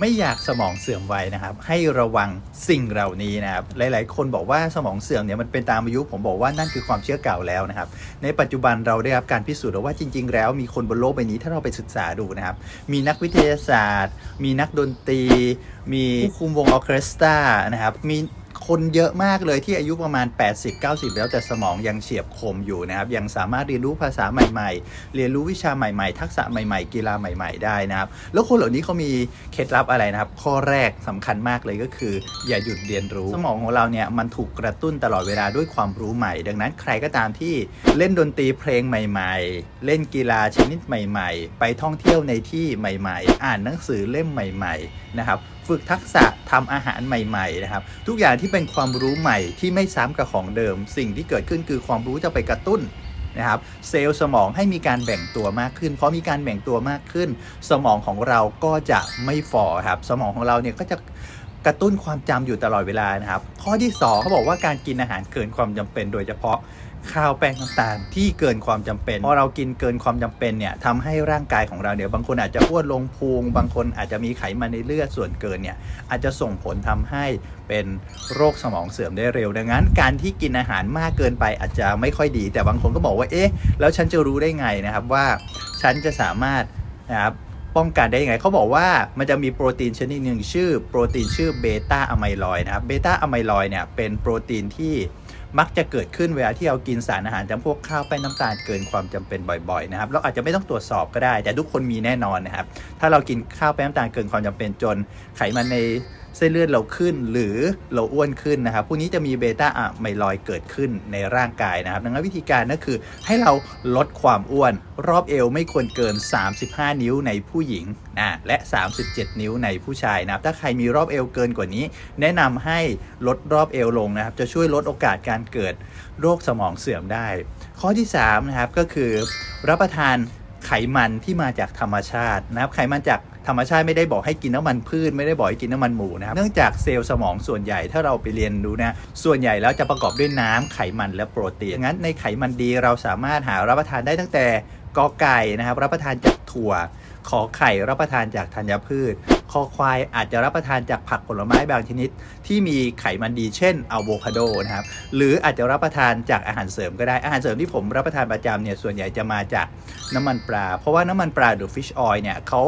ไม่อยากสมองเสื่อมไวนะครับ ให้ระวังสิ่งเหล่านี้นะครับ หลาย ๆ คนบอกว่าสมองเสื่อมเนี่ยมันเป็นตามอายุผมบอกว่านั่นคือความเชื่อเก่าแล้วนะครับ ในปัจจุบันเราได้รับการพิสูจน์แล้วว่าจริง ๆ แล้วมีคนบนโลกใบนี้ถ้าเราไปศึกษาดูนะครับ มีนักวิทยาศาสตร์ มีนักดนตรี มีผู้คุมวงออร์เคสตรานะครับมี คนเยอะมากเลยที่อายุประมาณ 80-90 แล้วแต่สมองยังเฉียบคมอยู่นะครับ ยังสามารถเรียนรู้ภาษาใหม่ ๆ เรียนรู้วิชาใหม่ๆ ทักษะใหม่ๆ กีฬาใหม่ ๆ ได้นะครับ แล้วคนเหล่านี้เขามีเคล็ดลับอะไรนะครับ ข้อแรกสำคัญมากเลยก็คือ อย่าหยุดเรียนรู้ สมองของเราเนี่ยมันถูกกระตุ้นตลอดเวลาด้วยความรู้ใหม่ ดังนั้นใครก็ตามที่เล่นดนตรีเพลงใหม่ ๆ เล่นกีฬาชนิดใหม่ ๆ ไปท่องเที่ยวในที่ใหม่ ๆ อ่านหนังสือเล่มใหม่ ๆ นะครับฝึกทักษะทำอาหารใหม่ๆนะครับ ทุกอย่างที่เป็นความรู้ใหม่ที่ไม่ซ้ำกับของเดิม สิ่งที่เกิดขึ้นคือความรู้จะไปกระตุ้นนะครับเซลล์สมองให้มีการแบ่งตัวมากขึ้น เพราะมีการแบ่งตัวมากขึ้น สมองของเราก็จะไม่ฝ่อครับ สมองของเราเนี่ยก็จะ กระตุ้นความจำอยู่ตลอดเวลานะครับ ข้อที่สองเขาบอกว่าการกินอาหารเกินความจำเป็น โดยเฉพาะข้าวแป้งน้ำตาลที่เกินความจำเป็นพอเรากินเกินความจำเป็นเนี่ยทำให้ร่างกายของเราเนี่ยบางคนอาจจะอ้วนลงพุงบางคนอาจจะมีไขมันในเลือดส่วนเกินเนี่ยอาจจะส่งผลทำให้เป็นโรคสมองเสื่อมได้เร็ว ดังนั้น การที่กินอาหารมากเกินไปอาจจะไม่ค่อยดี แต่บางคนก็บอกว่าเอ๊ะแล้วฉันจะรู้ได้ไงนะครับว่าฉันจะสามารถนะครับ ป้องกันได้ยังไงเขาบอกว่ามันจะมีโปรตีนชนิดหนึ่งชื่อโปรตีนชื่อเบต้าอะไมลอยนะครับเบต้าอะไมลอยเนี่ยเป็นโปรตีนที่มักจะเกิดขึ้นเวลาที่เรากินสารอาหารจำพวกข้าวแป้งน้ำตาลเกินความจำเป็นบ่อยๆนะครับเราอาจจะไม่ต้องตรวจสอบก็ได้ แต่ทุกคนมีแน่นอนนะครับถ้าเรากินข้าวแป้งน้ำตาลเกินความจำเป็นจนไขมันใน เส้นเลือดเราขึ้นหรือเราอ้วนขึ้นนะครับพวกนี้จะมีเบต้าอะไมลอยเกิดขึ้นในร่างกายนะครับ ดังนั้นวิธีการก็คือให้เราลดความอ้วน รอบเอวไม่ควรเกิน 35 นิ้วในผู้หญิงนะและ 37 นิ้วในผู้ชายนะครับ ถ้าใครมีรอบเอวเกินกว่านี้ แนะนำให้ลดรอบเอวลงนะครับ จะช่วยลดโอกาสการเกิดโรคสมองเสื่อมได้ ข้อที่3นะครับก็คือรับประทานไขมันที่มาจากธรรมชาตินะครับ ไขมันจาก ธรรมชาติไม่ได้บอกให้กินน้ำมันพืชไม่ได้บอกให้กินน้ำมันหมูนะครับเนื่องจากเซลล์สมองส่วนใหญ่ถ้าเราไปเรียนดูนะส่วนใหญ่แล้วจะประกอบด้วยน้ำไขมันและโปรตีนงนั้นในไขมันดีเราสามารถหารับประทานได้ตั้งแต่กอไก่นะครับรับประทานจากถั่ว ขอไข่รับประทานจากธัญพืช คอควายอาจจะรับประทานจากผักผลไม้บางชนิด ที่มีไขมันดีเช่นอะโวคาโดนะครับหรืออาจจะรับประทานจากอาหารเสริมก็ได้อาหารเสริมที่ผมรับประทานประจำเนี่ยส่วนใหญ่จะมาจากน้ำมันปลา เพราะว่าน้ำมันปลาหรือ fish oil เนี่ยเขา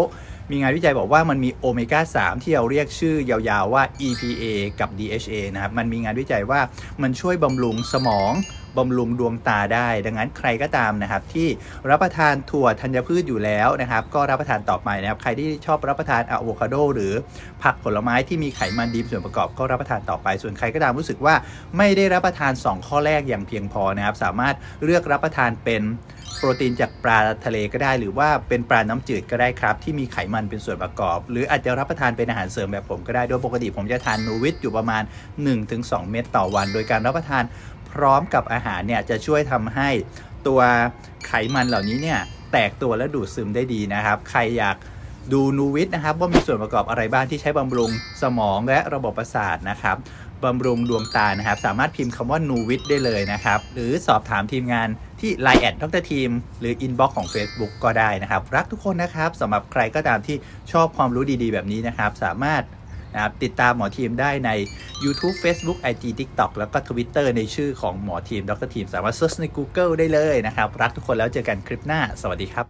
มีงานวิจัยบอกว่ามันมีโอเมก้า 3 ที่เราเรียกชื่อยาวๆว่า EPA กับ DHA นะครับ มันมีงานวิจัยว่ามันช่วยบำรุงสมอง บำรุงดวงตาได้ ดังนั้นใครก็ตามนะครับที่รับประทานถั่วธัญพืชอยู่แล้วนะครับ ก็รับประทานต่อไปนะครับ ใครที่ชอบรับประทานอะโวคาโดหรือผักผลไม้ที่มีไขมันดีเป็นส่วนประกอบก็รับประทานต่อไป ส่วนใครก็ตามรู้สึกว่าไม่ได้รับประทาน 2 ข้อแรกอย่างเพียงพอนะครับ สามารถเลือกรับประทานเป็นโปรตีนจากปลาทะเลก็ได้ หรือว่าเป็นปลาน้ำจืดก็ได้ครับ ที่มีไขมันเป็นส่วนประกอบ หรืออาจจะรับประทานเป็นอาหารเสริมแบบผมก็ได้โดยปกติผมจะทานนูวิตอยู่ประมาณ 1-2 เม็ดต่อวัน โดยการรับประทาน ร้อมกับอาหารเนี่ยจะช่วยทำให้ตัวไขมันเหล่านี้เนี่ยแตกตัวและดูดซึมได้ดีนะครับ ใครอยากดูนูวิตนะครับว่ามีส่วนประกอบอะไรบ้างที่ใช้บำรุงสมองและระบบประสาทนะครับบำรุงดวงตานะครับ สามารถพิมพ์คำว่านูวิตได้เลยนะครับ หรือสอบถามทีมงานที่ Line แอดดรทีมหรือ Inbox ของ Facebook ก็ได้นะครับ รักทุกคนนะครับสำหรับใครก็ตามที่ชอบความรู้ดีๆ แบบนี้นะครับ สามารถ นะครับติดตามหมอทีมได้ใน YouTube Facebook IG TikTok แล้วก็ Twitter ในชื่อของหมอทีมดรทีมสามารถเซิร์ชใน Google ได้เลยนะครับ รักทุกคนแล้วเจอกันคลิปหน้า สวัสดีครับ